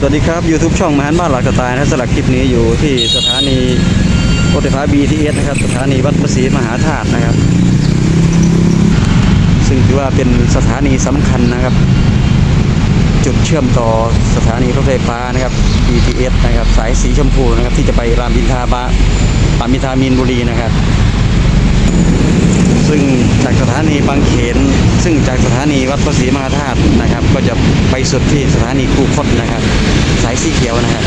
สวัสดีครับ YouTube ช่องมหันบ้านหลักสไตล์นะสำหรับคลิปนี้อยู่ที่สถานีรถไฟฟ้า BTS นะครับสถานีวัดพระศรีมหาธาตุนะครับ ซึ่งถือว่าเป็นสถานีสำคัญนะครับ จุดเชื่อมต่อสถานีรถไฟฟ้านะครับ BTS นะครับสายสีชมพูนะครับที่จะไปรามอินทราบะรามอินทรามีนบุรีนะครับ ซึ่งจากสถานีบางเขน ซึ่งจากสถานีวัดพระศรีมหาธาตุนะครับ ก็จะไปสุดที่สถานีคูคตนะครับ สายสีเขียวนะครับ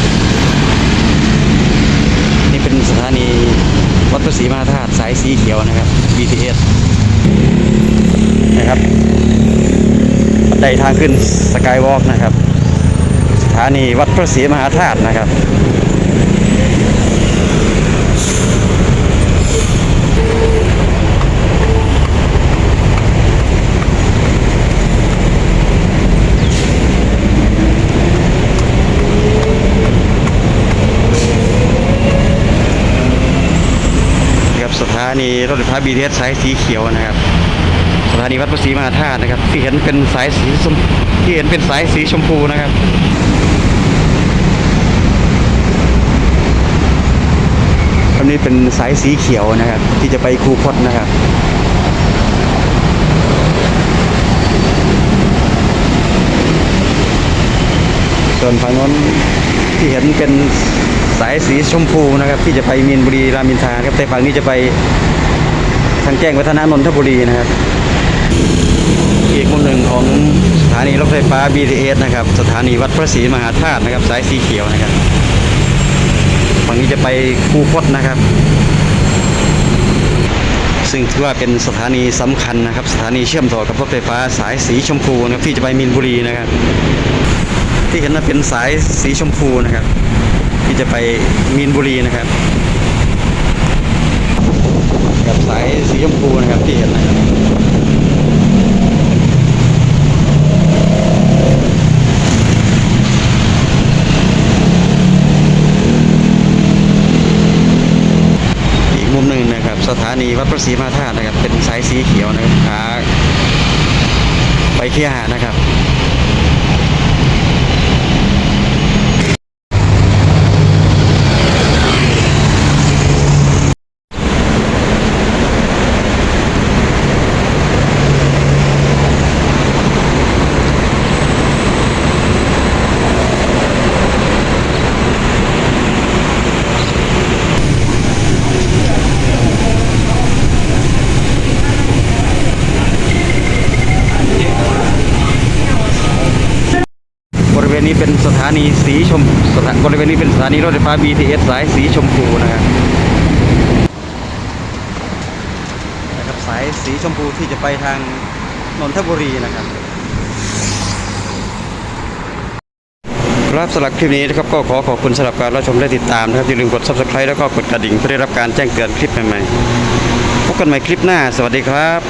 นี่เป็นสถานีวัดพระศรีมหาธาตุสายสีเขียวนะครับ BTS นะครับบันไดทางขึ้นสกายวอล์กนะครับ สถานีวัดพระศรีมหาธาตุนะครับ นะครับสถานีรถไฟฟ้า BTS สายสีเขียวนะครับ สถานีวัดพระศรีมหาธาตุนะครับ ที่เห็นเป็นสายสีชมที่เห็นเป็นสายสีชมพูนะครับอันนี้เป็นสายสีเขียวนะครับ ที่จะไปคูคตนะครับส่วนฝั่งโน้นที่เห็นเป็น สายสีชมพูนะครับ ที่จะไปมีนบุรีรามินทราครับแต่ฝั่งนี้จะไปทางแจ้งวัฒนานนทบุรีนะครับ อีกมุมหนึ่งของสถานีรถไฟฟ้า BTS นะครับ สถานีวัดพระศรีมหาธาตุนะครับ สายสีเขียวนะครับฝั่งนี้จะไปคูคตนะครับ ซึ่งถือว่าเป็นสถานีสำคัญนะครับ สถานีเชื่อมต่อกับรถไฟฟ้าสายสีชมพูนะครับที่จะไปมีนบุรีนะครับ ที่เห็นว่าเป็นสายสีชมพูนะครับ ที่จะไปมีนบุรีนะครับ กับสายสีชมพูนะครับที่เห็นนะครับอีกมุมหนึ่งนะครับสถานีวัดพระศรีมาธาตุนะครับเป็นสายสีเขียวนะครับขาไปเคียหานะครับ นี้เป็นสถานีสีชมสถาบริเวณนี้เป็นสถานีรถไฟฟ้า BTS สายสีชมพูนะครับนะครับสายสีชมพูที่จะไปทางนนทบุรีนะครับครับสำหรับคลิปนี้นะครับก็ขอขอบคุณสำหรับการรับชมและติดตามนะครับอย่าลืมกด subscribe แล้วก็กดกระดิ่งเพื่อได้รับการแจ้งเตือนคลิปใหม่ๆพบกันใหม่คลิปหน้า สวัสดีครับ